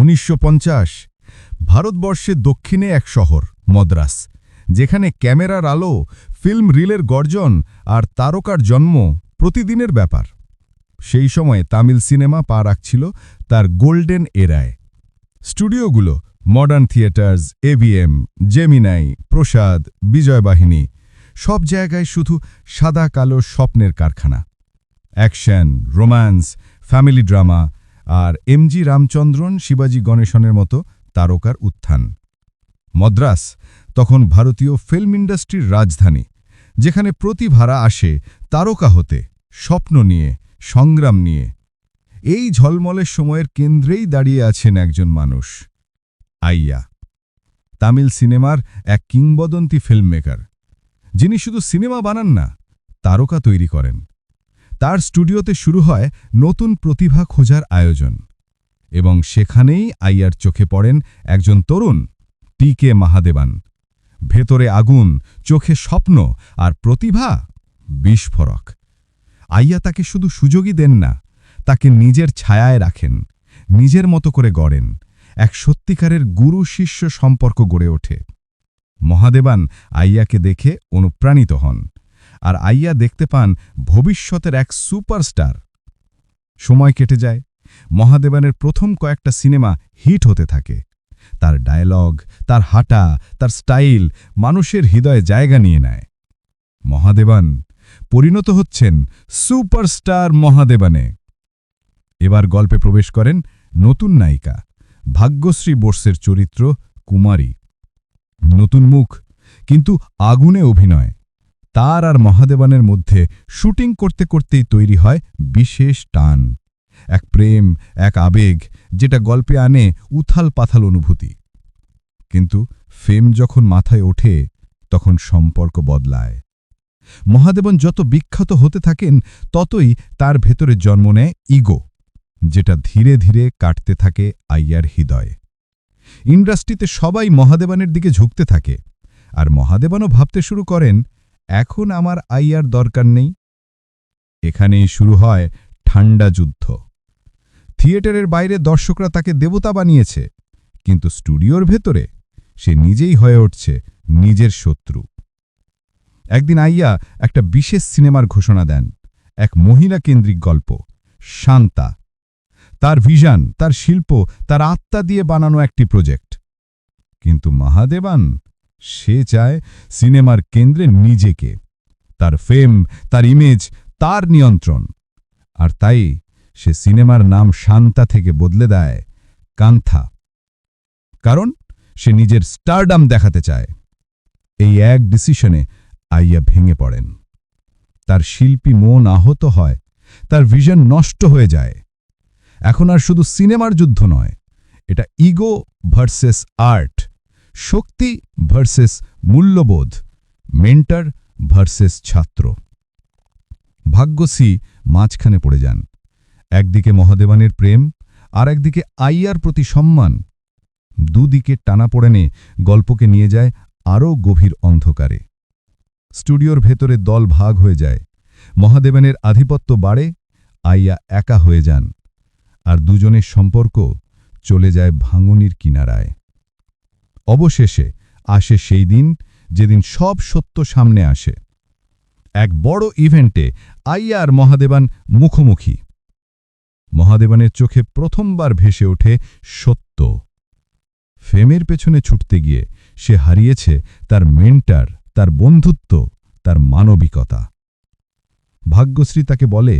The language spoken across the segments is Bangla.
উনিশশো পঞ্চাশ, ভারতবর্ষের দক্ষিণে এক শহর, মদ্রাস, যেখানে ক্যামেরার আলো, ফিল্ম রিলের গর্জন আর তারকার জন্ম প্রতিদিনের ব্যাপার। সেই সময়ে তামিল সিনেমা পা রাখছিল তার গোল্ডেন এরায়। স্টুডিওগুলো modern theatres, EVM, Gemini, Prasad, Vijayavahini, সব জায়গায় শুধু সাদা কালো স্বপ্নের কারখানা। অ্যাকশন, রোম্যান্স, ফ্যামিলি ড্রামা আর এমজি রামচন্দ্রন শিবাজি গণেশনের মতো তারকার উত্থান। মদ্রাস, তখন ভারতীয় ফিল্ম ইন্ডাস্ট্রির রাজধানী, যেখানে প্রতিভারা আসে তারকা হতে, স্বপ্ন নিয়ে, সংগ্রাম নিয়ে। এই ঝলমলের সময়ের কেন্দ্রেই দাঁড়িয়ে আছেন একজন মানুষ, আইয়া। তামিল সিনেমার এক কিংবদন্তি ফিল্মমেকার, যিনি শুধু সিনেমা বানান না, তারকা তৈরি করেন। তার স্টুডিওতে শুরু হয় নতুন প্রতিভা খোঁজার আয়োজন। এবং সেখানেই আইয়ার চোখে পড়েন একজন তরুণ, টি কে মাহাদেবান। ভেতরে আগুন, চোখে স্বপ্ন আর প্রতিভা বিস্ফোরক। আইয়া তাকে শুধু সুযোগই দেন না, তাকে নিজের ছায়ায় রাখেন, নিজের মতো করে গড়েন, এক সত্যিকারের গুরু শিষ্য সম্পর্ক গড়ে ওঠে। মহাদেবান আইয়াকে দেখে অনুপ্রাণিত হন। আর আইয়া দেখতে পান ভবিষ্যতের এক সুপারস্টার। সময় কেটে যায়, মহাদেবানের প্রথম কয়েকটা সিনেমা হিট হতে থাকে। তার ডায়লগ, তার হাঁটা, তার স্টাইল মানুষের হৃদয়ে জায়গা নিয়ে নেয়। মহাদেবান পরিণত হচ্ছেন সুপারস্টার মহাদেবানে। এবার গল্পে প্রবেশ করেন নতুন নায়িকা, ভাগ্যশ্রী বোর্সের চরিত্র কুমারী। নতুন মুখ, কিন্তু আগুনে অভিনয়। তার আর মহাদেবানের মধ্যে শুটিং করতে করতেই তৈরি হয় বিশেষ টান। এক প্রেম, এক আবেগ, যেটা গল্পে আনে উথাল পাথাল অনুভূতি। কিন্তু ফেম যখন মাথায় ওঠে, তখন সম্পর্ক বদলায়। মহাদেবন যত বিখ্যাত হতে থাকেন, ততই তার ভেতরে জন্ম নেয় ইগো, যেটা ধীরে ধীরে কাটতে থাকে আইয়ার হৃদয়। ইন্ডাস্ট্রিতে সবাই মহাদেবানের দিকে ঝুঁকতে থাকে, আর মহাদেবানও ভাবতে শুরু করেন এখন আমার আইয়ার দরকার নেই। এখানেই শুরু হয় ঠান্ডা যুদ্ধ। থিয়েটারের বাইরে দর্শকরা তাকে দেবতা বানিয়েছে, কিন্তু স্টুডিওর ভেতরে সে নিজেই হয়ে উঠছে নিজের শত্রু। একদিন আইয়া একটা বিশেষ সিনেমার ঘোষণা দেন, এক মহিলা কেন্দ্রিক গল্প, শান্তা। তার ভিশন, তার শিল্প, তার আত্মা দিয়ে বানানো একটি প্রজেক্ট। কিন্তু মহাদেবান সে চায় সিনেমার কেন্দ্রে নিজেকে। তার ফেম, তার ইমেজ তার নিয়ন্ত্রণ। আর তাই সে সিনেমার নাম শান্তা থেকে বদলে দেয় কান্থা। কারণ সে নিজের স্টারডাম দেখাতে চায়। এই এক ডিসিশনে আইয়া ভেঙে পড়েন। তার শিল্পী মন আহত হয়, তার ভিশন নষ্ট হয়ে যায়। এখন আর শুধু সিনেমার যুদ্ধ নয়, এটা ইগো ভার্সেস আর্ট শক্তি ভার্সেস মূল্যবোধ মেন্টার ভার্সেস ছাত্র। ভাগ্যশ্রী মাঝখানে পড়ে যান। একদিকে মহাদেবানের প্রেম আর একদিকে আইয়ার প্রতি সম্মান। দুদিকে টানা পড়েনে গল্পকে নিয়ে যায় আরও গভীর অন্ধকারে। স্টুডিওর ভেতরে দল ভাগ হয়ে যায়। মহাদেবানের আধিপত্য বাড়ে, আইয়া একা হয়ে যান। আর দুজনের সম্পর্ক চলে যায় ভাঙনির কিনারায়। অবশেষে আসে সেই দিন যেদিন সব সত্য সামনে আসে। এক বড় ইভেন্টে আইয়া আর মহাদেবান মুখোমুখি। মহাদেবানের চোখে প্রথমবার ভেসে ওঠে সত্য। ফেমের পেছনে ছুটতে গিয়ে সে হারিয়েছে তার মেন্টার, তার বন্ধুত্ব, তার মানবিকতা। ভাগ্যশ্রী তাকে বলে,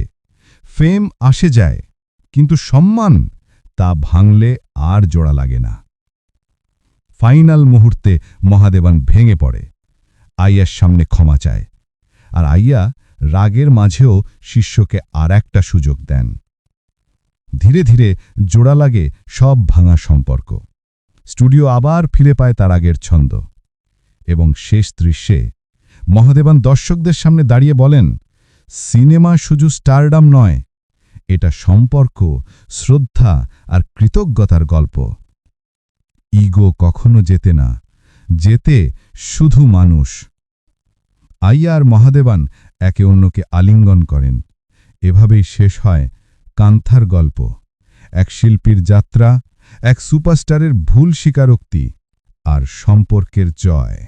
ফেম আসে যায়, কিন্তু সম্মান তা ভাঙলে আর জোড়া লাগে না। ফাইনাল মুহূর্তে মহাদেবান ভেঙে পড়ে। আইয়ার সামনে ক্ষমা চায়। আর আইয়া রাগের মাঝেও শিষ্যকে আর একটা সুযোগ দেন। ধীরে ধীরে জোড়া লাগে সব ভাঙা সম্পর্ক। স্টুডিও আবার ফিরে পায় তার আগের ছন্দ। এবং শেষ দৃশ্যে মহাদেবান দর্শকদের সামনে দাঁড়িয়ে বলেন, সিনেমা শুধু স্টারডাম নয়, এটা সম্পর্ক, শ্রদ্ধা আর কৃতজ্ঞতার গল্প। ইগো কখনো যেতে না। যেতে শুধু মানুষ। আইয়া আর মহাদেবান একে অন্যকে আলিঙ্গন করেন। এভাবেই শেষ হয় কান্থার গল্প। এক শিল্পীর যাত্রা, এক সুপারস্টারের ভুল স্বীকারোক্তি আর সম্পর্কের জয়।